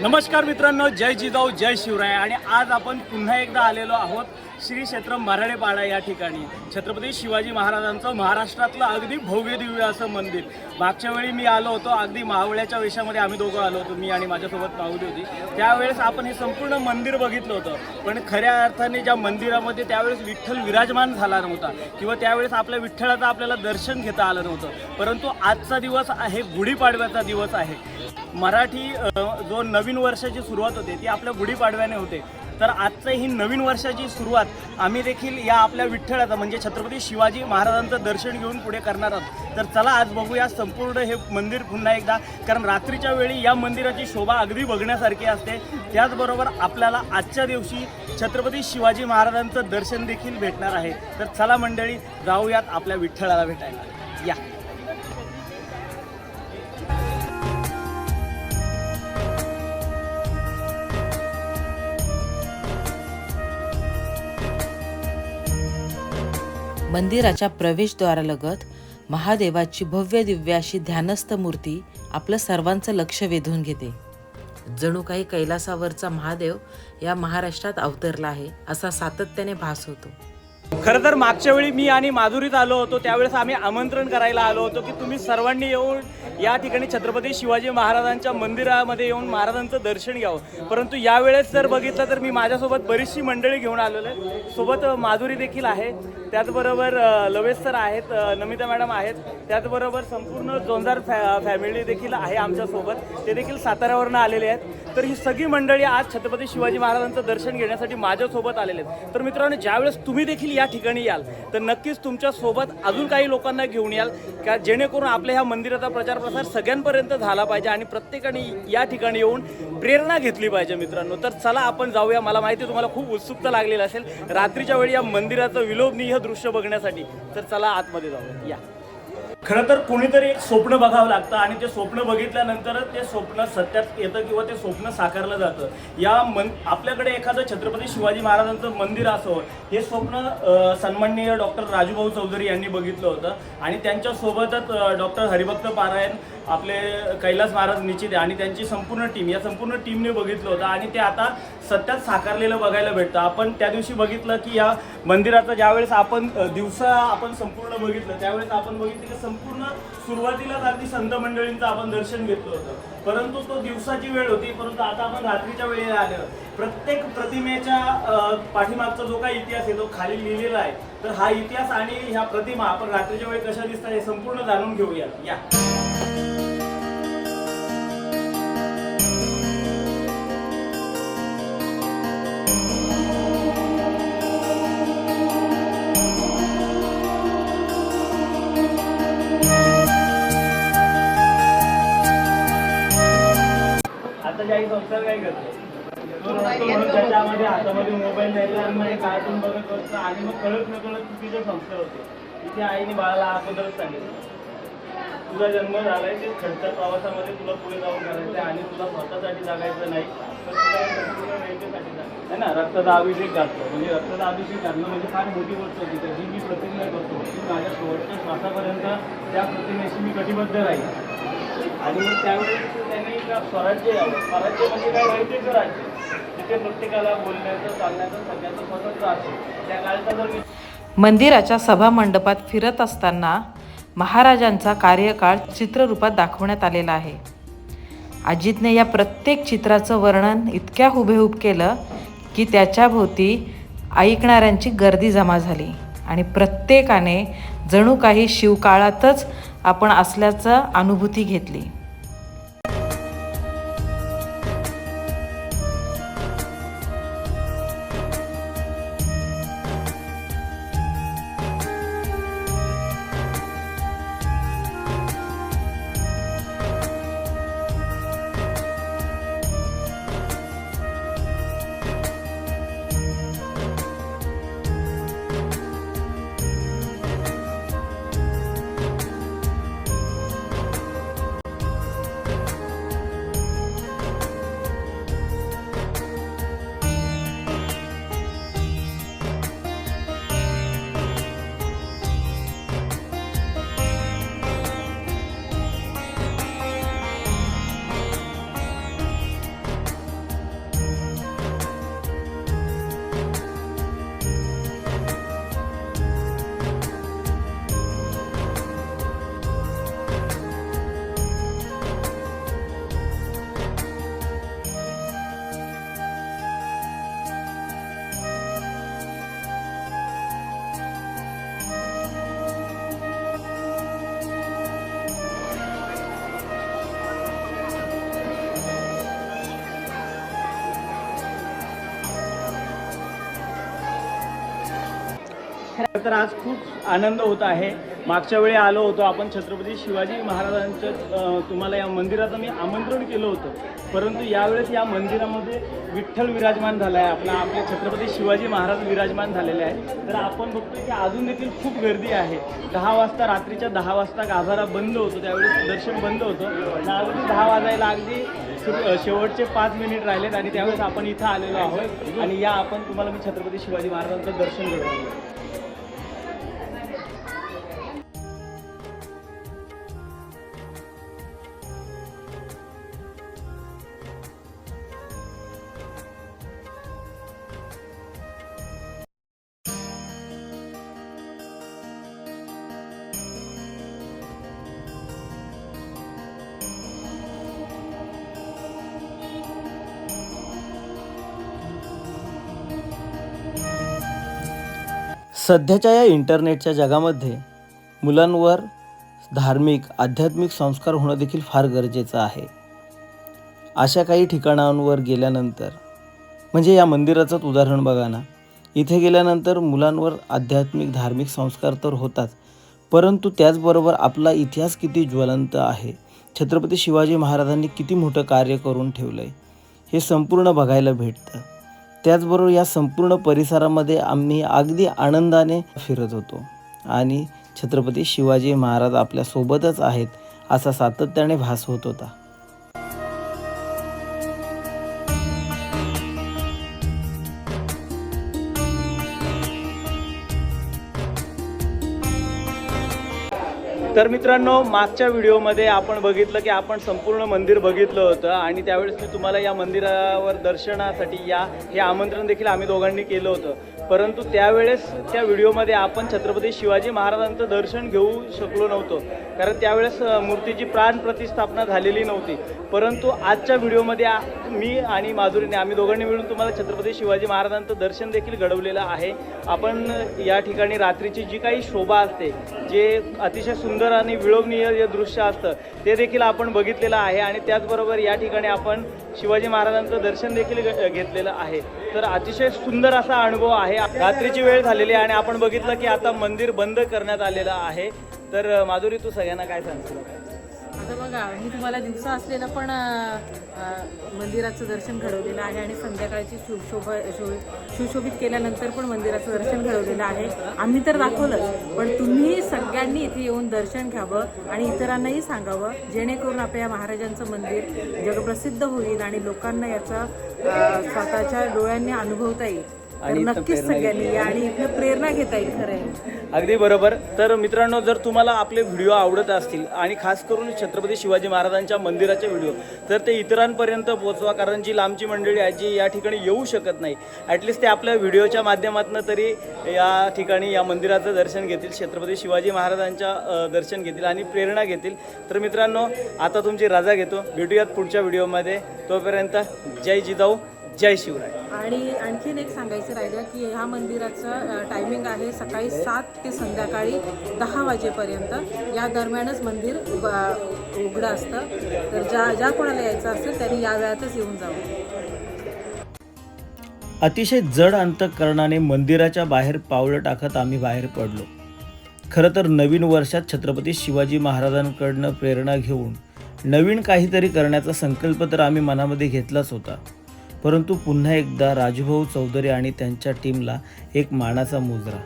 नमस्कार मित्रांनो जय जिजाऊ जय शिवराय. आणि आज आपण पुन्हा एकदा आलेलो आहोत श्री क्षेत्र मराडेपाडा या ठिकाणी. छत्रपती शिवाजी महाराजांचं महाराष्ट्रातलं अगदी भव्य दिव्य असं मंदिर. मागच्या वेळी मी आलो होतो अगदी मावळ्याच्या वेशामध्ये आम्ही दोघं आलो होतो मी आणि माझ्यासोबत माऊली होती. त्यावेळेस आपण हे संपूर्ण मंदिर बघितलं होतं. पण खऱ्या अर्थाने ज्या मंदिरामध्ये त्यावेळेस विठ्ठल विराजमान झाला नव्हता किंवा त्यावेळेस आपल्या विठ्ठलाचं आपल्याला दर्शन घेता आलं नव्हतं परंतु आजचा दिवस आहे गुढीपाडव्याचा दिवस आहे. मराठी जो नवीन वर्षाची सुरुवात होते ती आपल्या गुढीपाडव्याने होते. तर आजचं ही नवीन वर्षाची सुरुवात आम्ही देखील या आपल्या विठ्ठलाचं म्हणजे छत्रपती शिवाजी महाराजांचं दर्शन घेऊन पुढे करणार आहोत. तर चला आज बघूया संपूर्ण हे मंदिर पुन्हा एकदा. कारण रात्रीच्या वेळी या मंदिराची शोभा अगदी बघण्यासारखी असते. त्याचबरोबर आपल्याला आजच्या दिवशी छत्रपती शिवाजी महाराजांचं दर्शन देखील भेटणार आहे. तर चला मंडळी जाऊयात आपल्या विठ्ठलाला भेटायला. या. मंदिराच्या प्रवेशद्वारालगत महादेवाची भव्य दिव्य अशी ध्यानस्थ मूर्ती आपलं सर्वांचं लक्ष वेधून घेते. जणू काही कैलासावरचा महादेव या महाराष्ट्रात अवतरला आहे असा सातत्याने भास होतो. खरं तर मागच्या वेळी मी आणि माधुरीत आलो होतो त्यावेळेस आम्ही आमंत्रण करायला आलो होतो की तुम्ही सर्वांनी येऊन या ठिकाणी छत्रपती शिवाजी महाराजांच्या मंदिरामध्ये येऊन महाराजांचं दर्शन घ्यावं. परंतु यावेळेस जर बघितलं तर मी माझ्यासोबत बरीचशी मंडळी घेऊन आलेलो आहे. सोबत माधुरी देखील आहे. त्याचबरोबर लवेश सर आहेत नमिता मॅडम आहेत. त्याचबरोबर संपूर्ण जोंजार फॅ फॅमिली देखील आहे आमच्यासोबत. ते देखील साताऱ्यावरनं आलेले आहेत. तर ही सगळी मंडळी आज छत्रपती शिवाजी महाराजांचं दर्शन घेण्यासाठी माझ्यासोबत आलेले आहेत. तर मित्रांनो ज्यावेळेस तुम्ही देखील या ठिकाणी याल. तर नक्कीच तुमच्यासोबत अजून काही लोकांना घेऊन याल. का जेणेकरून आपल्या ह्या मंदिराचा प्रचार प्रसार सगळ्यांपर्यंत झाला पाहिजे आणि प्रत्येकाने या ठिकाणी येऊन प्रेरणा घेतली पाहिजे मित्रांनो. तर चला आपण जाऊया. मला माहिती तुम्हाला खूप उत्सुकता लागलेली असेल. रात्रीच्या वेळी या मंदिराचं विलोभनीय दृश्य बघण्यासाठी. तर चला आतमध्ये जाऊया. या. खरं तर कोणीतरी एक स्वप्न बघावं लागतं आणि ते स्वप्न बघितल्यानंतरच ते स्वप्न सत्यात येतं किंवा ते स्वप्न साकारलं जातं. या मन आपल्याकडे एखादं छत्रपती शिवाजी महाराजांचं मंदिर असो हे स्वप्न सन्माननीय डॉक्टर राजूभाऊ चौधरी यांनी बघितलं होतं. आणि त्यांच्यासोबतच डॉक्टर हरिभक्त पारायण आपले कैलास महाराज निश्चित आणि त्यांची संपूर्ण टीम या संपूर्ण टीमने बघितलं होतं. आणि ते आता सत्यात साकारलेलं बघायला भेटतं. आपण त्या दिवशी बघितलं की या मंदिराचं ज्यावेळेस आपण दिवसा आपण संपूर्ण बघितलं त्यावेळेस आपण बघितलं की संपूर्ण सुरुवातीलाच अगदी संत मंडळींचं आपण दर्शन घेतलं होतं. परंतु तो दिवसाची वेळ होती परंतु आता आपण रात्रीच्या वेळेला आलं प्रत्येक प्रतिमेच्या पाठीमागचा जो काही इतिहास आहे तो खाली लिहिलेला आहे. तर हा इतिहास आणि ह्या प्रतिमा आपण रात्रीच्या वेळी कशा दिसतात हे संपूर्ण जाणून घेऊया या. त्याच्यामध्ये हातामध्ये मोबाईल द्यायचा आणि मग कार्टून बघत बसतो आणि मग कळत नकळत चुकीचे संस्कार होते. तिथे आईने बाळाला अगोदरच सांगितलं. तुझा जन्म झालाय ते खडच्या प्रवासामध्ये तुला पुढे जाऊन करायचं आणि तुला स्वतःसाठी जगायचं नाही तर तुला संपूर्ण आहे ना? रक्ताचा अभिषेक घातलो म्हणजे रक्ताचा अभिषेक घातलं म्हणजे फार मोठी गोष्ट होती. तर जी मी प्रतिज्ञा करतो की माझ्या शेवटच्या श्वासापर्यंत त्या प्रतिज्ञेशी मी कटिबद्ध राहील आणि मग त्यावेळेस त्यांनी स्वराज्य स्वराज्य म्हणजे काय? व्हायचे राज्य. मंदिराच्या सभा मंडपात फिरत असताना महाराजांचा कार्यकाळ चित्ररूपात दाखवण्यात आलेला आहे. अजितने या प्रत्येक चित्राचं वर्णन इतक्या हुबेहूब केलं की त्याच्याभोवती ऐकणाऱ्यांची गर्दी जमा झाली आणि प्रत्येकाने जणू काही शिवकाळातच आपण असल्याचं अनुभूती घेतली. तर आज खूप आनंद होत आहे. मागच्या वेळी आलो होतो आपण छत्रपती शिवाजी महाराजांचं तुम्हाला या मंदिराचं मी आमंत्रण केलं होतं. परंतु यावेळेस या मंदिरामध्ये विठ्ठल विराजमान झाला आहे आपला आपले छत्रपती शिवाजी महाराज विराजमान झालेले आहे तर आपण बघतो की अजून देखील खूप गर्दी आहे. दहा वाजता रात्रीच्या दहा वाजता गाभारा बंद होतो. त्यावेळेस दर्शन बंद होतं. अगदी दहा वाजायला अगदी शेवटचे पाच मिनिट राहिलेत आणि त्यावेळेस आपण इथं आलेलो आहोत. आणि या आपण तुम्हाला मी छत्रपती शिवाजी महाराजांचं दर्शन घडवलं सध्याच्या या इंटरनेटच्या जगामध्ये मुलांवर धार्मिक आध्यात्मिक संस्कार होणं देखील फार गरजेचं आहे. अशा काही ठिकाणांवर गेल्यानंतर म्हणजे या मंदिराचंच उदाहरण बघा ना. इथे गेल्यानंतर मुलांवर आध्यात्मिक धार्मिक संस्कार तर होतात परंतु त्याचबरोबर आपला इतिहास किती ज्वलंत आहे. छत्रपती शिवाजी महाराजांनी किती मोठं कार्य करून ठेवलं आहे हे संपूर्ण बघायला भेटतं. त्याचबरोबर या संपूर्ण परिसरामध्ये आम्ही अगदी आनंदाने फिरत होतो. आणि छत्रपती शिवाजी महाराज आपल्यासोबतच आहेत असा सातत्याने भास होत होता. तर मित्रांनो मागच्या व्हिडिओमध्ये आपण बघितलं की आपण संपूर्ण मंदिर बघितलं होतं आणि त्यावेळेस मी तुम्हाला या मंदिरावर दर्शनासाठी या हे आमंत्रण देखील आम्ही दोघांनी केलं होतं. परंतु त्यावेळेस त्या व्हिडिओमध्ये आपण छत्रपती शिवाजी महाराजांचं दर्शन घेऊ शकलो नव्हतो. कारण त्यावेळेस मूर्तीची प्राण प्रतिष्ठापना झालेली नव्हती. परंतु आजच्या व्हिडिओमध्ये मी आणि माधुरीने आम्ही दोघांनी मिळून तुम्हाला छत्रपती शिवाजी महाराजांचं दर्शन देखील घडवलेलं आहे. आपण या ठिकाणी रात्रीची जी काही शोभा असते जे अतिशय सुंदर आणि विलोभनीय जे दृश्य असतं ते देखील आपण बघितलेलं आहे आणि त्याचबरोबर या ठिकाणी आपण शिवाजी महाराजांचं दर्शन देखील घ- घेतलेलं आहे. तर अतिशय सुंदर असा अनुभव आहे रात्रीची वेळ झालेली आहे आणि आपण बघितलं की आता मंदिर बंद करण्यात आलेलं आहे. तर माधुरी तू सगळ्यांना काय सांगशील? आता बघा मी तुम्हाला दिवसा असलेलं पण मंदिराचं दर्शन घडवलेलं आहे आणि संध्याकाळची सुशोभा शो सुशोभित केल्यानंतर पण मंदिराचं दर्शन घडवलेलं आहे. आम्ही तर दाखवलंच पण तुम्ही सगळ्यांनी इथे येऊन दर्शन घ्यावं आणि इतरांनाही सांगावं जेणेकरून आपल्या या महाराजांचं मंदिर जगप्रसिद्ध होईल आणि लोकांना याचा स्वतःच्या डोळ्यांनी अनुभवता येईल. आणि नक्कीच प्रेरणा सगळ्यांनी या आणि इथनं प्रेरणा घेता येईल खरं आहे. अगदी बरोबर. तर मित्रांनो जर तुम्हाला आपले व्हिडिओ आवडत असतील आणि खास करून छत्रपती शिवाजी महाराजांच्या मंदिराचे व्हिडिओ तर ते इतरांपर्यंत पोहोचवा कारण जी लांबची मंडळी आहे जी या ठिकाणी येऊ शकत नाही ॲटलिस्ट ते आपल्या व्हिडिओच्या माध्यमातून तरी या ठिकाणी या मंदिराचं दर्शन घेतील छत्रपती शिवाजी महाराजांच्या अ, दर्शन घेतील आणि प्रेरणा घेतील. तर मित्रांनो आता तुमची रजा घेतो. भेटूयात पुढच्या व्हिडिओमध्ये. तोपर्यंत जय जिजाऊ. जय शिवराय. आणि आणखीन एक सांगायचं राहिलं की ह्या मंदिराचं टायमिंग आहे सकाळी सात ते संध्याकाळी दहा वाजेपर्यंत. या दरम्यानच मंदिर उघ- उघडं असतं. तर ज्या ज्या कोणाला यायचं असेल त्यांनी या वेळातच येऊन जावं. अतिशय जड अंतकरणाने मंदिराच्या बाहेर पावलं टाकत आम्ही बाहेर पडलो. खरं तर नवीन वर्षात छत्रपती शिवाजी महाराजांकडनं प्रेरणा घेऊन नवीन काहीतरी करण्याचा संकल्प तर आम्ही मनामध्ये घेतलाच होता. परंतु पुन्हा एकदा राजूभाऊ चौधरी आणि त्यांच्या टीमला एक मानाचा मुजरा.